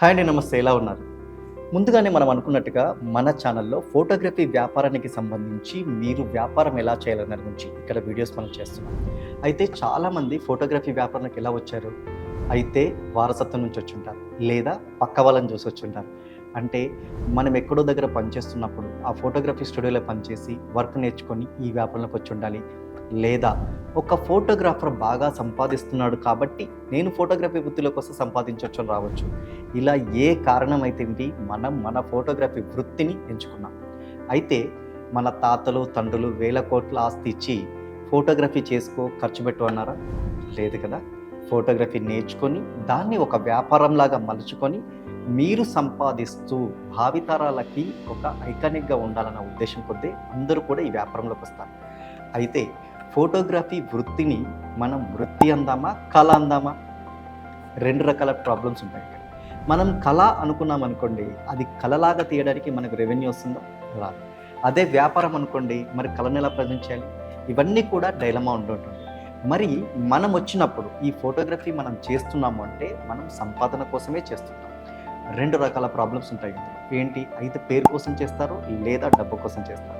Hi అండి నమస్తే. ఎలా ఉన్నారు? ముందుగానే మనం అనుకున్నట్టుగా మన ఛానల్లో ఫోటోగ్రఫీ వ్యాపారానికి సంబంధించి మీరు వ్యాపారం ఎలా చేయాలనే గురించి ఇక్కడ వీడియోస్ మనం చేస్తున్నాం. అయితే చాలామంది ఫోటోగ్రఫీ వ్యాపారానికి ఎలా వచ్చారు? అయితే వారసత్వం నుంచి వచ్చి ఉంటారు. లేదా పక్క వాళ్ళని చూసి వచ్చుంటారు అంటే మనం ఎక్కడో దగ్గర పనిచేస్తున్నప్పుడు ఆ ఫోటోగ్రఫీ స్టూడియోలో పనిచేసి వర్క్ నేర్చుకొని ఈ వ్యాపారంలోకి వచ్చి ఉండాలి. లేదా ఒక ఫోటోగ్రాఫర్ బాగా సంపాదిస్తున్నాడు కాబట్టి నేను ఫోటోగ్రఫీ వృత్తిలో కోసం సంపాదించవచ్చు అని రావచ్చు. ఇలా ఏ కారణం అయితే మనం మన ఫోటోగ్రఫీ వృత్తిని ఎంచుకున్నాం. అయితే మన తాతలు తండ్రులు వేల కోట్ల ఆస్తి ఇచ్చి ఫోటోగ్రఫీ చేసుకో ఖర్చు పెట్టు అన్నారా? లేదు కదా. ఫోటోగ్రఫీ నేర్చుకొని దాన్ని ఒక వ్యాపారంలాగా మలుచుకొని మీరు సంపాదిస్తూ భావితరాలకి ఒక ఐకానిక్గా ఉండాలన్న ఉద్దేశం కొద్దీ అందరూ కూడా ఈ వ్యాపారంలోకి వస్తారు. అయితే ఫోటోగ్రఫీ వృత్తిని మనం వృత్తి అందామా కళ అందామా? రెండు రకాల ప్రాబ్లమ్స్ ఉంటాయి ఇక్కడ. మనం కళ అనుకున్నాం అనుకోండి అది కళలాగా తీయడానికి మనకు రెవెన్యూ వస్తుందా? రాదు. అదే వ్యాపారం అనుకోండి మరి కళను ఎలా ప్రజెంట్ చేయాలి? ఇవన్నీ కూడా డైలమా ఉంటుంటుంది మరి మనం వచ్చినప్పుడు ఈ ఫోటోగ్రఫీ మనం చేస్తున్నాము అంటే మనం సంపాదన కోసమే చేస్తున్నాం. రెండు రకాల ప్రాబ్లమ్స్ ఉంటాయి ఏంటి? అయితే పేరు కోసం చేస్తారు లేదా డబ్బు కోసం చేస్తారు?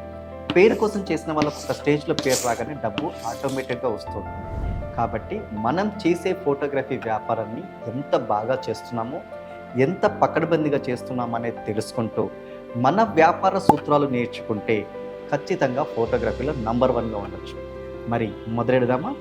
పేరు కోసం చేసిన వాళ్ళకు ఒక స్టేజ్లో పేరు రాగానే డబ్బు ఆటోమేటిక్గా వస్తుంది. కాబట్టి మనం చేసే ఫోటోగ్రఫీ వ్యాపారాన్ని ఎంత బాగా చేస్తున్నామో ఎంత పకడ్బందీగా చేస్తున్నామనేది తెలుసుకుంటూ మన వ్యాపార సూత్రాలు నేర్చుకుంటే ఖచ్చితంగా ఫోటోగ్రఫీలో నంబర్ వన్గా ఉండొచ్చు. మరి మొదలెడదామా?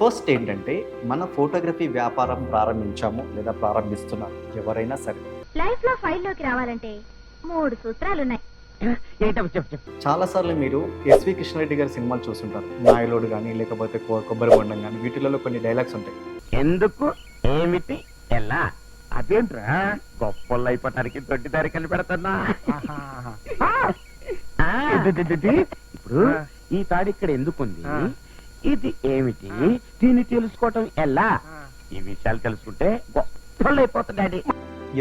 ఫస్ట్ ఏంటంటే మన ఫోటోగ్రఫీ వ్యాపారం ప్రారంభించాము లేదా ప్రారంభిస్తున్నాం ఎవరైనా సరే. లైఫ్లో ఫైల్లోకి రావాలంటే మూడు సూత్రాలున్నాయి. చెప్పు చాలాసార్లు మీరు ఎస్వి కృష్ణారెడ్డి గారి సినిమాలు చూస్తుంటారు. నాయలోడు కానీ లేకపోతే కొబ్బరి బొండం కానీ వీటిలలో కొన్ని డైలాగ్స్ ఉంటాయి. ఎందుకు? ఏమిటి? ఎలా? అదేంట్రా? గొప్పలు అయిపోవటానికి దొడ్డి దారి ఇప్పుడు ఈ తాడు ఇక్కడ ఎందుకుంది ఇది ఏమిటి? దీన్ని తెలుసుకోవటం ఎలా? ఈ విషయాలు తెలుసుకుంటే గొప్పలు అయిపోతుంది డాడీ.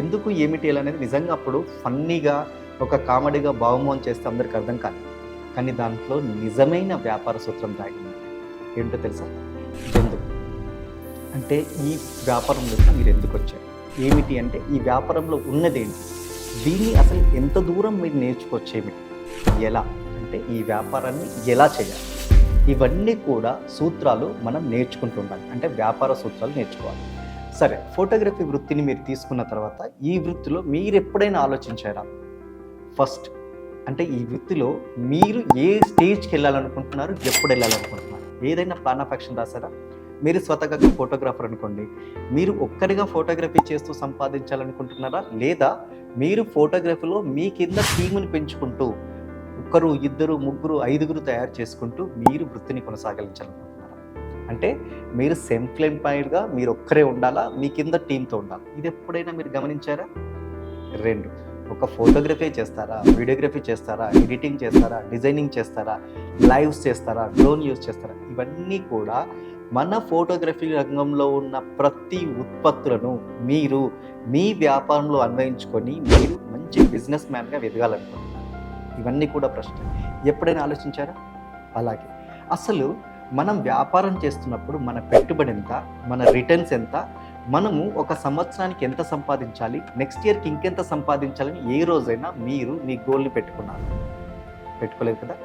ఎందుకు ఏమిటి అనేది నిజంగా అప్పుడు ఫన్నీగా ఒక కామెడీగా భావమోహన్ చేస్తే అందరికి అర్థం కాదు. కానీ దాంట్లో నిజమైన వ్యాపార సూత్రం దాగి ఏంటో తెలుసా? ఎందుకు? అంటే ఈ వ్యాపారంలోకి మీరు ఎందుకు వచ్చారు? ఏమిటి అంటే ఈ వ్యాపారంలో ఉన్నదేంటి దీన్ని అసలు ఎంత దూరం మీరు నేర్చుకోవచ్చు ఏమిటి? ఎలా? అంటే ఈ వ్యాపారాన్ని ఎలా చేయాలి? ఇవన్నీ కూడా సూత్రాలు మనం నేర్చుకుంటూ ఉండాలి. అంటే వ్యాపార సూత్రాలు నేర్చుకోవాలి. సరే ఫోటోగ్రఫీ వృత్తిని మీరు తీసుకున్న తర్వాత ఈ వృత్తిలో మీరు ఎప్పుడైనా ఆలోచించారా? ఫస్ట్. అంటే ఈ వృత్తిలో మీరు ఏ స్టేజ్కి వెళ్ళాలనుకుంటున్నారు ఎప్పుడు వెళ్ళాలనుకుంటున్నారు? ఏదైనా ప్లాన్ ఆఫ్ యాక్షన్ రాసారా మీరు స్వతగా ఫోటోగ్రాఫర్ అనుకోండి. మీరు ఒక్కరిగా ఫోటోగ్రఫీ చేస్తూ సంపాదించాలనుకుంటున్నారా? లేదా మీరు ఫోటోగ్రఫీలో మీ కింద టీముని పెంచుకుంటూ ఒక్కరు ఇద్దరు ముగ్గురు ఐదుగురు తయారు చేసుకుంటూ మీరు వృత్తిని కొనసాగించాలనుకుంటున్నారా? అంటే మీరు సెల్ఫ్ ఎంప్లాయిడ్గా మీరు ఒక్కరే ఉండాలా? మీ కింద టీంతో ఉండాలి? ఇది ఎప్పుడైనా మీరు గమనించారా? రెండు. ఒక ఫోటోగ్రఫీ చేస్తారా? వీడియోగ్రఫీ చేస్తారా? ఎడిటింగ్ చేస్తారా? డిజైనింగ్ చేస్తారా? లైవ్స్ చేస్తారా? డ్రోన్ యూజ్ చేస్తారా? ఇవన్నీ కూడా మన ఫోటోగ్రఫీ రంగంలో ఉన్న ప్రతి ఉత్పత్తులను మీరు మీ వ్యాపారంలో అన్వయించుకొని మీరు మంచి బిజినెస్ మ్యాన్గా ఎదగాలనుకుంటున్నారు. ఇవన్నీ కూడా ప్రశ్న. ఎప్పుడైనా ఆలోచించారా? అలాగే. అసలు మనం వ్యాపారం చేస్తున్నప్పుడు మన పెట్టుబడి ఎంత? మన రిటర్న్స్ ఎంత? మనము ఒక సంవత్సరానికి ఎంత సంపాదించాలి? నెక్స్ట్ ఇయర్కి ఇంకెంత సంపాదించాలని ఏ రోజైనా మీరు మీ గోల్ని పెట్టుకున్నారు. పెట్టుకోలేదు కదా?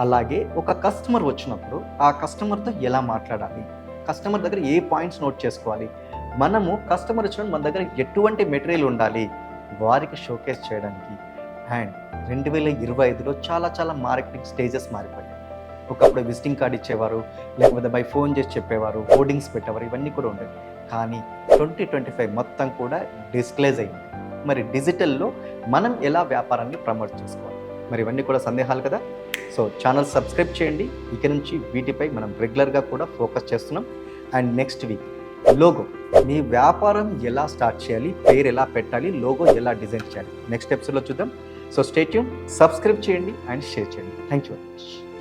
అలాగే ఒక కస్టమర్ వచ్చినప్పుడు ఆ కస్టమర్తో ఎలా మాట్లాడాలి? కస్టమర్ దగ్గర ఏ పాయింట్స్ నోట్ చేసుకోవాలి? మనము కస్టమర్ వచ్చినప్పుడు మన దగ్గర ఎటువంటి మెటీరియల్ ఉండాలి? వారికి షోకేస్ చేయడానికి. అండ్ రెండు వేల ఇరవై ఐదులో చాలా చాలా మార్కెటింగ్ స్టేజెస్ మారిపోయాయి. ఒకప్పుడు విజిటింగ్ కార్డ్ ఇచ్చేవారు లేకపోతే బై ఫోన్ చేసి చెప్పేవారు హోర్డింగ్స్ పెట్టేవారు ఇవన్నీ కూడా ఉండేవి. కానీ ట్వంటీ ట్వంటీ ఫైవ్ మొత్తం కూడా డిస్క్లేజ్ అయింది. మరి డిజిటల్లో మనం ఎలా వ్యాపారాన్ని ప్రమోట్ చేసుకోవాలి? మరి ఇవన్నీ కూడా సందేహాలు కదా? సో ఛానల్ సబ్స్క్రైబ్ చేయండి. ఇక నుంచి వీటిపై మనం రెగ్యులర్గా కూడా ఫోకస్ చేస్తున్నాం. అండ్ నెక్స్ట్ వీక్ లోగో. మీ వ్యాపారం ఎలా స్టార్ట్ చేయాలి? పేరు ఎలా పెట్టాలి? లోగో ఎలా డిజైన్ చేయాలి? నెక్స్ట్ ఎపిసోడ్లో చూద్దాం. సో స్టేట్యూన్ సబ్స్క్రైబ్ చేయండి అండ్ షేర్ చేయండి. Thank you very much.